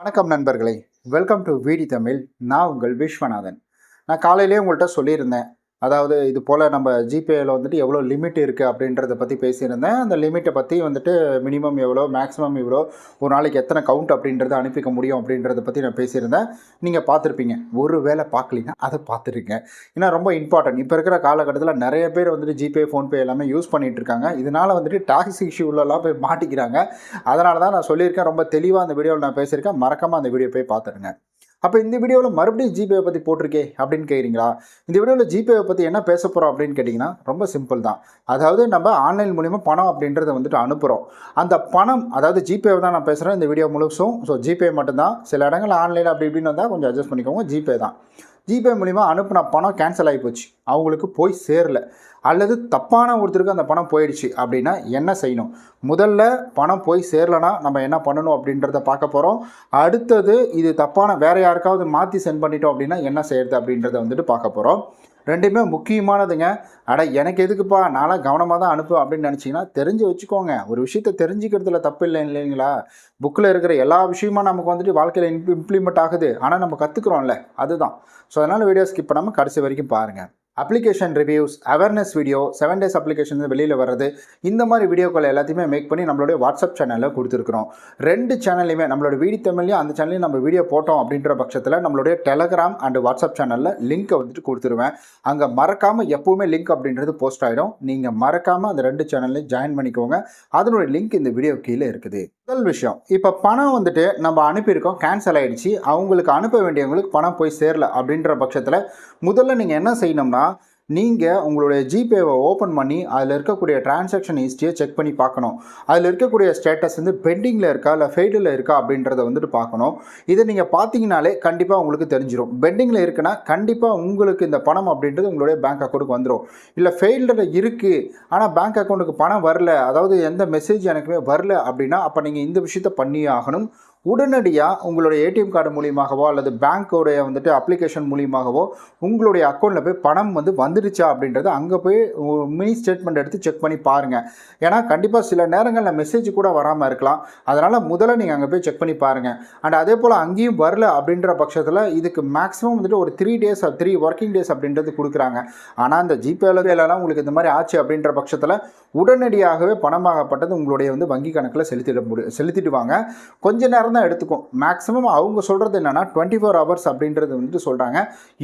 வணக்கம் நண்பர்களே. Welcome to VD Tamil. நான் உங்கள் விஸ்வநாதன். நான் காலையிலேயே உங்கள்கிட்ட சொல்லியிருந்தேன் அதாவது இது போல் நம்ம ஜிபேயில் வந்துட்டு எவ்வளோ லிமிட் இருக்குது அப்படின்றத பற்றி பேசியிருந்தேன். அந்த லிமிட்டை பற்றி வந்துட்டு மினிமம் எவ்வளோ மேக்ஸிமம் எவ்வளோ ஒரு நாளைக்கு எத்தனை கவுண்ட் அப்படின்றத அனுப்பிக்க முடியும் அப்படின்றத பற்றி நான் பேசியிருந்தேன். நீங்கள் பார்த்துருப்பீங்க. ஒரு வேளை பார்க்கலீங்கன்னா அதை பார்த்துருங்க. ஏன்னா ரொம்ப இம்பார்ட்டன்ட் இப்போ இருக்கிற காலகட்டத்தில் நிறைய பேர் வந்துட்டு ஜிபே ஃபோன்பே எல்லாமே யூஸ் பண்ணிகிட்டு இருக்காங்க. இதனால் வந்துட்டு டாக்ஸ் இஷ்யூலலாம் போய் மாட்டிக்கிறாங்க. அதனால தான் நான் சொல்லியிருக்கேன். ரொம்ப தெளிவாக அந்த வீடியோவில் நான் பேசியிருக்கேன். மறக்காமல் அந்த வீடியோ போய் பார்த்துருங்க. அப்போ இந்த வீடியோவில் மறுபடியும் ஜிபேவை பற்றி போட்டிருக்கே அப்படின்னு கேட்குறீங்களா இந்த வீடியோவில் ஜிபேவை பற்றி என்ன பேச போகிறோம் அப்படின்னு கேட்டிங்கன்னா ரொம்ப சிம்பிள் தான். அதாவது நம்ம ஆன்லைன் மூலிமா பணம் அப்படின்றத வந்துட்டு அனுப்புகிறோம் அந்த பணம் அதாவது ஜிபேவை தான் நான் பேசுகிறேன் இந்த வீடியோ முழுசும். ஸோ ஜிபே மட்டும்தான். சில இடங்கள் ஆன்லைன் அப்படி இப்படின்னு வந்தால் கொஞ்சம் அட்ஜஸ்ட் பண்ணிக்கோங்க ஜிபே தான். ஜிபே மூலிமா அனுப்புன பணம் கேன்சல் ஆகி போச்சு. அவங்களுக்கு போய் சேரல. அல்லது தப்பான ஒருத்தருக்கு அந்த பணம் போயிடுச்சு அப்படின்னா என்ன செய்யணும்? முதல்ல பணம் போய் சேரலனா நம்ம என்ன பண்ணணும் அப்படின்றத பார்க்க போகிறோம் அடுத்தது இது தப்பான வேற யாருக்காவது மாற்றி சென்ட் பண்ணிட்டோம் அப்படின்னா என்ன செய்யறது அப்படின்றத வந்துட்டு பார்க்க போகிறோம் ரெண்டுமே முக்கியமானதுங்க. அட எனக்கு எதுக்குப்பா? நான்லாம் கவனமாக தான் அனுப்புவேன் அப்படின்னு நினச்சிங்கன்னா தெரிஞ்சு வச்சுக்கோங்க. ஒரு விஷயத்தை தெரிஞ்சுக்கிறதுல தப்பு இல்லை இல்லைங்களா? புக்கில் இருக்கிற எல்லா விஷயமும் நமக்கு வந்துட்டு வாழ்க்கையில் இம்ப்ளிமெண்ட் ஆகுது. ஆனால் நம்ம கற்றுக்குறோம்ல அதுதான். ஸோ அதனால் வீடியோ ஸ்கிப் பண்ணாமல் கடைசி வரைக்கும் பாருங்கள் application reviews awareness video seven days application வெளியில் வர்றது இந்த மாதிரி வீடியோக்கள் எல்லாத்தையுமே மேக் பண்ணி நம்மளுடைய வாட்ஸ்அப் சேனலில் கொடுத்துருக்குறோம். ரெண்டு சேனல்லையுமே நம்மளோட வீடி தமிழ்லையும் அந்த சேனல்லையும் நம்ம வீடியோ போட்டோம் அப்படின்ற பட்சத்தில் நம்மளுடைய டெலகிராம் அண்ட் வாட்ஸ்அப் சேனலில் லிங்க்கை வந்துட்டு கொடுத்துருவேன். அங்கே மறக்காமல் எப்போவுமே லிங்க் அப்படின்றது போஸ்ட் ஆகிடும் நீங்கள் மறக்காமல் அந்த ரெண்டு சேனல்லையும் ஜாயின் பண்ணிக்கோங்க. அதனுடைய லிங்க் இந்த வீடியோ கீழே இருக்குது. முதல் விஷயம் இப்போ பணம் வந்துட்டு நம்ம அனுப்பியிருக்கோம் கேன்சல் ஆகிடுச்சு அவங்களுக்கு அனுப்ப வேண்டியவங்களுக்கு பணம் போய் சேரல அப்படின்ற பட்சத்தில் முதல்ல நீங்கள் என்ன செய்யணும்னா நீங்கள் உங்களுடைய ஜிபேவை ஓப்பன் பண்ணி அதில் இருக்கக்கூடிய டிரான்சாக்ஷன் ஹிஸ்ட்ரியை செக் பண்ணி பார்க்கணும். அதில் இருக்கக்கூடிய ஸ்டேட்டஸ் வந்து பெண்டிங்கில் இருக்கா இல்லை ஃபெயிலில் இருக்கா அப்படின்றத வந்துட்டு பார்க்கணும். இதை நீங்கள் பார்த்தீங்கனாலே கண்டிப்பாக உங்களுக்கு தெரிஞ்சிடும் பெண்டிங்கில் இருக்குன்னா கண்டிப்பாக உங்களுக்கு இந்த பணம் அப்படின்றது உங்களுடைய பேங்க் அக்கௌண்ட்டுக்கு வந்துடும் இல்லை ஃபெயில்டில் இருக்குது ஆனால் பேங்க் அக்கௌண்ட்டுக்கு பணம் வரல அதாவது எந்த மெசேஜ் எனக்குமே வரல அப்படின்னா அப்போ நீங்கள் இந்த விஷயத்த பண்ணியே ஆகணும். உடனடியாக உங்களுடைய ஏடிஎம் கார்டு மூலியமாகவோ அல்லது பேங்க்கோடைய வந்துட்டு அப்ளிகேஷன் மூலியமாகவோ உங்களுடைய அக்கௌண்ட்டில் போய் பணம் வந்து வந்துடுச்சா அப்படின்றத அங்கே போய் மினி ஸ்டேட்மெண்ட் எடுத்து செக் பண்ணி பாருங்கள் ஏன்னா கண்டிப்பாக சில நேரங்களில் மெசேஜ் கூட வராமல் இருக்கலாம். அதனால் முதல்ல நீங்கள் அங்கே போய் செக் பண்ணி பாருங்கள் அண்ட் அதே போல் அங்கேயும் வரல அப்படின்ற பட்சத்தில் இதுக்கு மேக்ஸிமம் வந்துட்டு ஒரு three days three working days அப்படின்றது கொடுக்குறாங்க. ஆனால் அந்த ஜிபேல எல்லாம் உங்களுக்கு இந்த மாதிரி ஆச்சு அப்படின்ற பட்சத்தில் உடனடியாகவே பணமாகப்பட்டது உங்களுடைய வந்து வங்கி கணக்கில் செலுத்திட முடியும் செலுத்திடுவாங்க. கொஞ்ச நேரம் தான் எடுத்துக்கும். மேக்ஸிமம் அவங்க சொல்கிறது என்னென்னா டுவெண்ட்டி ஃபோர் ஹவர்ஸ் அப்படின்றது வந்துட்டு சொல்கிறாங்க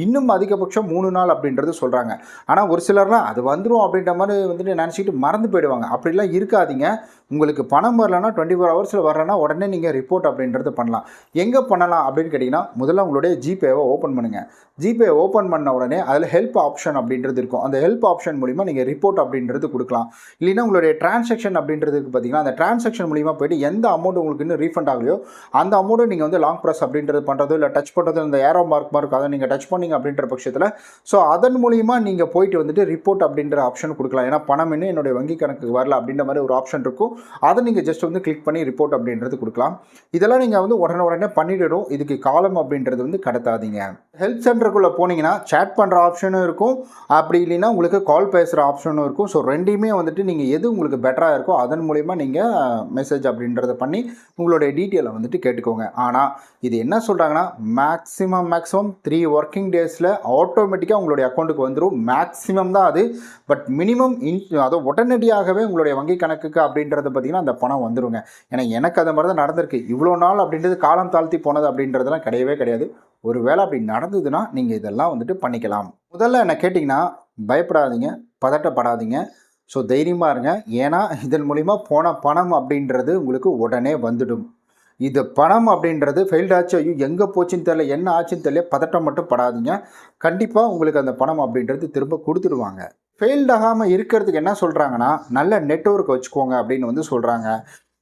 இன்னும் அதிகபட்சம் மூணு நாள் அப்படின்றது சொல்கிறாங்க ஆனால் ஒரு சிலர்லாம் அது வந்துடும் அப்படின்ற மாதிரி வந்துட்டு நினச்சிக்கிட்டு மறந்து போயிடுவாங்க. அப்படிலாம் இருக்காதீங்க. உங்களுக்கு பணம் வரலன்னா டுவெண்ட்டி ஃபோர் ஹவர்ஸில் வரலன்னா உடனே நீங்கள் ரிப்போர்ட் அப்படின்றது பண்ணலாம். எங்கே பண்ணலாம் அப்படின்னு கேட்டிங்கன்னா முதல்ல உங்களுடைய ஜிபேவை ஓப்பன் பண்ணுங்கள் ஜிபே ஓப்பன் பண்ண உடனே அதில் ஹெல்ப் ஆப்ஷன் அப்படின்றது இருக்கும். அந்த ஹெல்ப் ஆப்ஷன் மூலிமா நீங்கள் ரிப்போர்ட் அப்படின்றது கொடுக்கலாம். இல்லைன்னா உங்களுடைய டிரான்சாக்ஷன் அப்படின்றதுக்கு பார்த்தீங்கன்னா அந்த டிரான்சாக்ஷன் மூலிமா போயிட்டு எந்த அமௌண்ட் உங்களுக்கு இன்னும் ரீஃபண்ட் ஆகலையோ அந்த அமௌண்ட்டு நீங்கள் வந்து லாங் ப்ரெஸ் அப்படின்றது பண்ணுறதோ இல்லை டச் பண்ணுறது இந்த ஏரோ மார்க் மார்க் அதை நீங்கள் டச் பண்ணீங்க அப்படின்ற பட்சத்தில் ஸோ அதன் மூலிமா நீங்கள் போயிட்டு வந்துட்டு ரிப்போர்ட் அப்படின்ற ஆப்ஷன் கொடுக்கலாம். ஏன்னா பணம் இன்னும் என்னுடைய வங்கி கணக்கு வரல அப்படின்ற மாதிரி ஒரு ஆப்ஷன் இருக்கும். அதை நீங்கள் ஜஸ்ட் வந்து கிளிக் பண்ணி ரிப்போர்ட் அப்படின்றது கொடுக்கலாம். இதெல்லாம் நீங்கள் வந்து உடனே உடனே பண்ணிடணும். இதுக்கு காலம் அப்படின்றது வந்து கடத்தாதீங்க. ஹெல்ப் சென்டருக்குள்ளே போனீங்கன்னா சேட் பண்ணுற ஆப்ஷனும் இருக்கும். அப்படி இல்லைன்னா உங்களுக்கு கால் பேசுகிற ஆப்ஷனும் இருக்கும். ஸோ ரெண்டையுமே வந்துட்டு நீங்கள் எது உங்களுக்கு பெட்டராக இருக்கோ அதன் மூலிமா நீங்கள் மெசேஜ் அப்படின்றத பண்ணி உங்களுடைய டீட்டெயிலை வந்துட்டு கேட்டுக்கோங்க. ஆனால் இது என்ன சொல்கிறாங்கன்னா மேக்ஸிமம் மேக்ஸிமம் த்ரீ ஒர்க்கிங் டேஸில் ஆட்டோமேட்டிக்காக உங்களுடைய அக்கௌண்ட்டுக்கு வந்துடும் மேக்ஸிமம் தான் அது. பட் மினிமம் இன் அதை உடனடியாகவே உங்களுடைய வங்கி கணக்குக்கு அப்படின்றத பார்த்தீங்கன்னா அந்த பணம் வந்துடுங்க ஏன்னா எனக்கு அது மாதிரி தான் நடந்திருக்கு. இவ்வளோ நாள் அப்படின்றது காலம் தாழ்த்தி போனது அப்படின்றதெல்லாம் கிடையவே கிடையாது. ஒரு வேளை அப்படி நடந்ததுன்னா நீங்கள் இதெல்லாம் வந்துட்டு பண்ணிக்கலாம். முதல்ல என்ன கேட்டிங்கன்னா பயப்படாதீங்க பதட்டப்படாதீங்க. ஸோ தைரியமாக இருங்க. ஏன்னா இதன் மூலிமா போன பணம் அப்படின்றது உங்களுக்கு உடனே வந்துடும். இது பணம் அப்படின்றது ஃபெயில்ட் ஆச்சு ஐயோ எங்கே போச்சுன்னு தெரியல என்ன ஆச்சுன்னு தெரியல பதட்டம் மட்டும் படாதீங்க. கண்டிப்பாக உங்களுக்கு அந்த பணம் அப்படின்றது திரும்ப கொடுத்துடுவாங்க. ஃபெயில்ட் ஆகாமல் இருக்கிறதுக்கு என்ன சொல்கிறாங்கன்னா நல்ல நெட்ஒர்க் வச்சுக்கோங்க அப்படின்னு வந்து சொல்கிறாங்க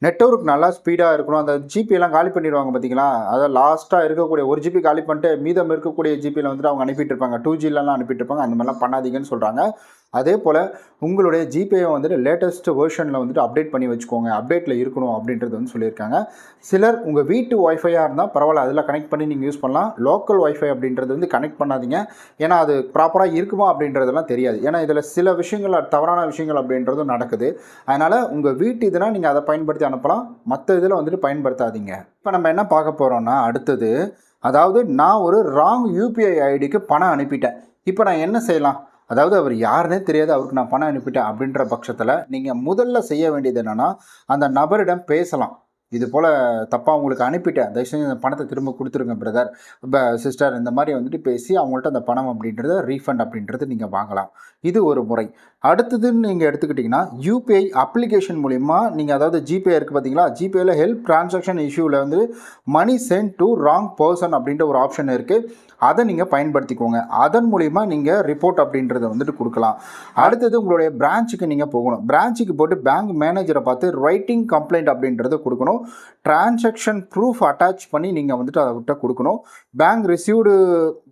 நெட்ஒர்க் நல்லா ஸ்பீடாக இருக்கணும். அந்த ஜிபியெல்லாம் காலி பண்ணிடுவாங்க பார்த்தீங்களா அதை லாஸ்ட்டாக இருக்கக்கூடிய ஒரு ஜிபி காலி பண்ணிட்டு மீதம் இருக்கக்கூடிய ஜிபியில் வந்துட்டு அவங்க அனுப்பிட்டு இருப்பாங்க. டூ ஜிலலாம் அனுப்பிட்டு இருப்பாங்க. அந்த மாதிரிலாம் பண்ணாதீங்கன்னு சொல்கிறாங்க அதே போல் உங்களுடைய ஜிபேயை வந்துட்டு லேட்டஸ்ட் வேர்ஷனில் வந்துட்டு அப்டேட் பண்ணி வச்சுக்கோங்க. அப்டேட்டில் இருக்கணும் அப்படின்றது வந்து சொல்லியிருக்காங்க. சிலர் உங்கள் வீட்டு ஒய்ஃபையாக இருந்தால் பரவாயில்ல அதில் கனெக்ட் பண்ணி நீங்கள் யூஸ் பண்ணலாம். லோக்கல் ஒய்ஃபை அப்படின்றது வந்து கனெக்ட் பண்ணாதீங்க. ஏன்னா அது ப்ராப்பராக இருக்குமா அப்படின்றதெல்லாம் தெரியாது. ஏன்னா இதில் சில விஷயங்கள் தவறான விஷயங்கள் அப்படின்றதும் நடக்குது. அதனால் உங்கள் வீட்டு இதெல்லாம் நீங்கள் அதை பயன்படுத்தி அனுப்பலாம். மற்ற இதில் வந்துட்டு பயன்படுத்தாதீங்க. இப்போ நம்ம என்ன பார்க்க போகிறோம்னா அடுத்தது அதாவது நான் ஒரு ராங் யூபிஐ ஐடிக்கு பணம் அனுப்பிட்டேன். இப்போ நான் என்ன செய்யலாம்? அதாவது அவர் யாருன்னே தெரியாது அவருக்கு நான் பணம் அனுப்பிட்டேன் அப்படின்ற பட்சத்தில் நீங்கள் முதல்ல செய்ய வேண்டியது என்னென்னா அந்த நபரிடம் பேசலாம். இது போல் தப்பாக உங்களுக்கு அனுப்பிட்டேன். தயவு செஞ்சு அந்த பணத்தை திரும்ப கொடுத்துருங்க பிரதர். இப்போ சிஸ்டர் இந்த மாதிரி வந்துட்டு பேசி அவங்கள்ட்ட அந்த பணம் அப்படின்றத ரீஃபண்ட் அப்படின்றது நீங்கள் வாங்கலாம். இது ஒரு முறை. அடுத்ததுன்னு நீங்கள் எடுத்துக்கிட்டிங்கன்னா யூபிஐ அப்ளிகேஷன் மூலிமா நீங்கள் அதாவது ஜிபே இருக்குது பார்த்தீங்களா ஜிபேயில் ஹெல்ப் டிரான்சாக்ஷன் இஷ்யூவில் வந்து money sent to wrong person அப்படின்ற ஒரு ஆப்ஷன் இருக்குது அதை நீங்கள் பயன்படுத்திக்கோங்க. அதன் மூலிமா நீங்கள் ரிப்போர்ட் அப்படின்றத வந்துட்டு கொடுக்கலாம். அடுத்தது உங்களுடைய பிரான்ச்சுக்கு நீங்கள் போகணும். பிரான்ச்சுக்கு போட்டு பேங்க் மேனேஜரை பார்த்து ரைட்டிங் கம்ப்ளைண்ட் அப்படின்றத கொடுக்கணும். டிரான்சாக்ஷன் ப்ரூஃப் அட்டாச் பண்ணி நீங்கள் வந்துட்டு அதை விட்ட கொடுக்கணும். பேங்க் ரிசீவ்டு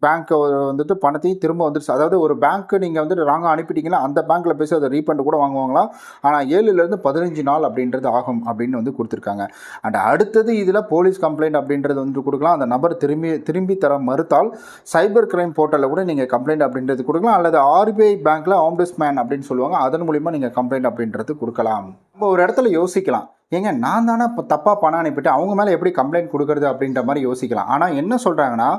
பேங்க்கை வந்துட்டு பணத்தையும் திரும்ப வந்துட்டு அதாவது ஒரு பேங்க்கு நீங்கள் வந்துட்டு ராங்காக அனுப்பிட்டீங்கன்னா அந்த பேங்க்கில் பேசி அதை ரீஃபண்ட் கூட வாங்குவாங்களாம். ஆனால் ஏழுலேருந்து பதினஞ்சு நாள் அப்படின்றது ஆகும் அப்படின்னு வந்து கொடுத்துருக்காங்க. அண்ட் அடுத்தது இதில் போலீஸ் கம்ப்ளைண்ட் அப்படின்றது வந்து கொடுக்கலாம். அந்த நபர் திரும்பி திரும்பி தர மறுத்தால் சைபர் கிரைம் போர்ட்டலில் கூட நீங்கள் கம்ப்ளைண்ட் அப்படின்றது கொடுக்கலாம். அல்லது ஆர்பிஐ பேங்க்கில் ஆம்பிஸ்மேன் அப்படின்னு சொல்லுவாங்க. அதன் மூலிமா நீங்கள் கம்ப்ளைண்ட் அப்படின்றது கொடுக்கலாம். நம்ம ஒரு இடத்துல யோசிக்கலாம். ஏங்க நான் தானே இப்போ தப்பாக பணம் அனுப்பிட்டு அவங்க மேலே எப்படி கம்ப்ளைண்ட் கொடுக்குறது அப்படின்ற மாதிரி யோசிக்கலாம். ஆனால் என்ன சொல்கிறாங்கன்னா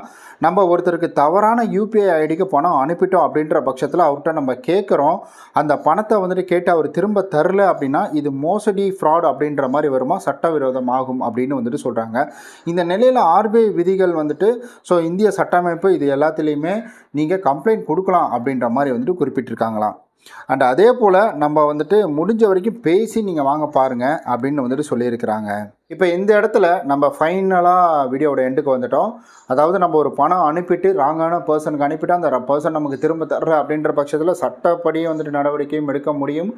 நம்ம ஒருத்தருக்கு தவறான யூபிஐ ஐடிக்கு பணம் அனுப்பிட்டோம் அப்படின்ற பட்சத்தில் அவர்கிட்ட நம்ம கேட்குறோம் அந்த பணத்தை வந்துட்டு கேட்டு அவர் திரும்ப தரல அப்படின்னா இது மோசடி ஃப்ராட் அப்படின்ற மாதிரி வருமா? சட்டவிரோதம் ஆகும் அப்படின்னு வந்துட்டு சொல்கிறாங்க இந்த நிலையில் ஆர்பிஐ விதிகள் வந்துட்டு ஸோ இந்திய சட்டமைப்பு இது எல்லாத்துலேயுமே நீங்கள் கம்ப்ளைண்ட் கொடுக்கலாம் அப்படின்ற மாதிரி வந்துட்டு குறிப்பிட்டிருக்காங்களாம். அண்ட் அதே போல் நம்ம வந்துட்டு முடிஞ்ச வரைக்கும் பேசி நீங்கள் வாங்க பாருங்கள் அப்படின்னு வந்துட்டு சொல்லியிருக்கிறாங்க. இப்போ இந்த இடத்துல நம்ம ஃபைனலாக வீடியோவோட எண்டுக்கு வந்துட்டோம். அதாவது நம்ம ஒரு பணம் அனுப்பிட்டு ராங்கான பர்சனுக்கு அனுப்பிட்டு அந்த பர்சன் நமக்கு திரும்ப தர்ற அப்படின்ற பட்சத்தில் சட்டப்படியும் வந்துட்டு நடவடிக்கையும் எடுக்க முடியும்.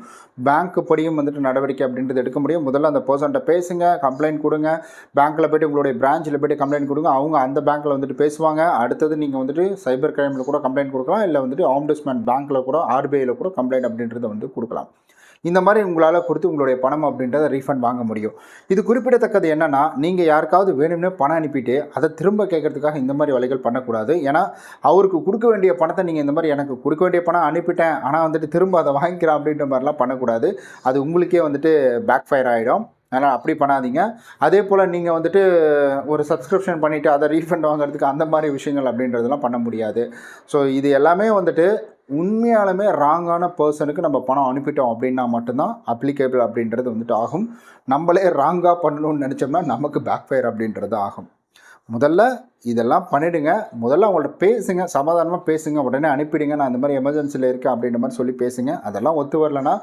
பேங்க்கு படியும் வந்துட்டு நடவடிக்கை அப்படின்றது எடுக்க முடியும். முதல்ல அந்த பர்சன்ட்ட பேசுங்க கம்ப்ளைண்ட் கொடுங்க. பேங்க்கில் போய்ட்டு உங்களுடைய பிரான்ச்சில் போய்ட்டு கம்ப்ளைண்ட் கொடுங்க. அவங்க அந்த பேங்க்கில் வந்துட்டு பேசுவாங்க. அடுத்தது நீங்கள் வந்துட்டு சைபர் கிரைமில் கூட கம்ப்ளைண்ட் கொடுக்கலாம். இல்லை வந்துட்டு ஆம்டிஸ்மேன் பேங்க்கில் கூட ஆர்பிஐயில் கூட கம்ப்ளைண்ட் அப்படின்றத வந்து கொடுக்கலாம். இந்த மாதிரி உங்களால் கொடுத்து உங்களுடைய பணம் அப்படின்றத ரீஃபண்ட் வாங்க முடியும். இது குறிப்பிடத்தக்கது என்னென்னா நீங்கள் யாருக்காவது வேணும்னே பணம் அனுப்பிட்டு அதை திரும்ப கேட்கறதுக்காக இந்த மாதிரி வேலைகள் பண்ணக்கூடாது. ஏன்னா அவருக்கு கொடுக்க வேண்டிய பணத்தை நீங்கள் இந்த மாதிரி எனக்கு கொடுக்க வேண்டிய பணம் அனுப்பிட்டேன் ஆனால் வந்துட்டு திரும்ப அதை வாங்கிக்கிறேன் அப்படின்ற மாதிரிலாம் பண்ணக்கூடாது. அது உங்களுக்கே வந்துட்டு பேக் ஃபயர் ஆகிடும் அதனால் அப்படி பண்ணாதீங்க. அதே போல் நீங்கள் வந்துட்டு ஒரு சப்ஸ்கிரிப்ஷன் பண்ணிவிட்டு அதை ரீஃபண்ட் வாங்குறதுக்கு அந்த மாதிரி விஷயங்கள் அப்படின்றதெல்லாம் பண்ண முடியாது. ஸோ இது எல்லாமே வந்துட்டு உண்மையாலுமே ராங்கான பர்சனுக்கு நம்ம பணம் அனுப்பிட்டோம் அப்படின்னா மட்டும்தான் அப்ளிகேபிள் அப்படின்றது வந்துட்டு ஆகும். நம்மளே ராங்காக பண்ணணும்னு நினச்சோம்னா நமக்கு பேக் ஃபயர் அப்படின்றது ஆகும். முதல்ல இதெல்லாம் பண்ணிவிடுங்க முதல்ல அவங்கள்ட்ட பேசுங்க. சமாதானமாக பேசுங்க. உடனே அனுப்பிடுங்க. நான் இந்த மாதிரி எமர்ஜென்சியில் இருக்கேன் அப்படின்ற மாதிரி சொல்லி பேசுங்க. அதெல்லாம் ஒத்து வரலன்னா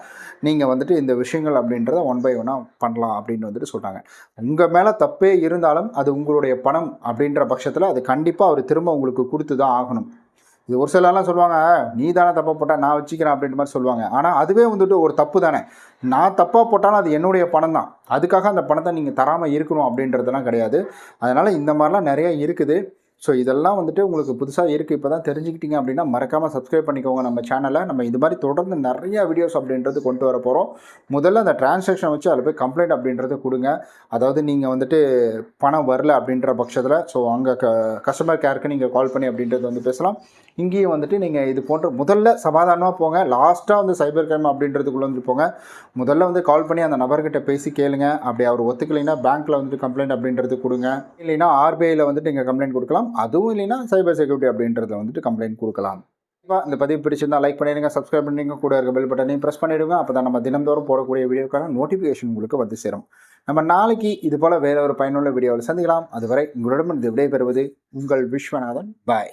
நீங்கள் வந்துட்டு இந்த விஷயங்கள் அப்படின்றத ஒன் பை ஒன்னாக பண்ணலாம் அப்படின்னு வந்துட்டு சொல்கிறாங்க உங்கள் மேலே தப்பே இருந்தாலும் அது உங்களுடைய பணம் அப்படின்ற பட்சத்தில் அது கண்டிப்பாக அவர் திரும்ப உங்களுக்கு கொடுத்து தான் ஆகணும். இது ஒரு சிலர்லாம் சொல்லுவாங்க நீ தானே தப்பாக போட்டால் நான் வச்சுக்கிறேன் அப்படின்ற மாதிரி சொல்லுவாங்க. ஆனால் அதுவே வந்துட்டு ஒரு தப்பு தானே. நான் தப்பாக போட்டாலும் அது என்னுடைய பணம் தான். அதுக்காக அந்த பணத்தை நீங்கள் தராமல் இருக்கணும் அப்படின்றதெல்லாம் கிடையாது. அதனால் இந்த மாதிரிலாம் நிறைய இருக்குது. ஸோ இதெல்லாம் வந்துட்டு உங்களுக்கு புதுசாக இருக்குது இப்போ தான் தெரிஞ்சுக்கிட்டீங்க அப்படின்னா மறக்காமல் சப்ஸ்கிரைப் பண்ணிக்கோங்க நம்ம சேனலை நம்ம இது மாதிரி தொடர்ந்து நிறைய வீடியோஸ் அப்படின்றது கொண்டு வர போகிறோம் முதல்ல அந்த டிரான்சாக்ஷன் வச்சு அதில் போய் கம்ப்ளைண்ட் அப்படின்றத கொடுங்க. அதாவது நீங்கள் வந்துட்டு பணம் வரல அப்படின்ற பட்சத்தில் ஸோ அங்கே க கஸ்டமர் கேருக்கு நீங்கள் கால் பண்ணி அப்படின்றது வந்து பேசலாம். இங்கேயும் வந்துட்டு நீங்கள் இது போன்ற முதல்ல சமாதானமாக போங்க. லாஸ்ட்டாக வந்து சைபர் கிரைம் அப்படின்றதுக்குள்ளே வந்து போங்க. முதல்ல வந்து கால் பண்ணி அந்த நபர்கிட்ட பேசி கேளுங்க. அப்படி அவர் ஒத்துக்கலைன்னா பேங்க்கில் வந்துட்டு கம்ப்ளைண்ட் அப்படின்றது கொடுங்க. இல்லைன்னா ஆர்பிஐயில் வந்துட்டு நீங்கள் கம்ப்ளைண்ட் கொடுக்கலாம். அதுவும் இல்லைன்னா சைபர் செக்யூரிட்டி அப்படின்றத வந்துட்டு கம்ப்ளைண்ட் கொடுக்கலாம். கண்டிப்பாக இந்த பதிவு பிடிச்சிருந்தா லைக் பண்ணிடுங்க சப்ஸ்கிரைப் பண்ணிடுங்க கூட இருக்க பெல் பட்டனையும் ப்ரெஸ் பண்ணிவிடுங்க அப்போ தான் நம்ம தினந்தோறும் போடக்கூடிய வீடியோக்கான நோட்டிஃபிகேஷன் உங்களுக்கு வந்து சேரும். நம்ம நாளைக்கு இது போல் வேற ஒரு பயனுள்ள வீடியோவில் சந்திக்கலாம். அதுவரை உங்களிடம் விடைபெறுவது உங்கள் விஸ்வநாதன். பாய்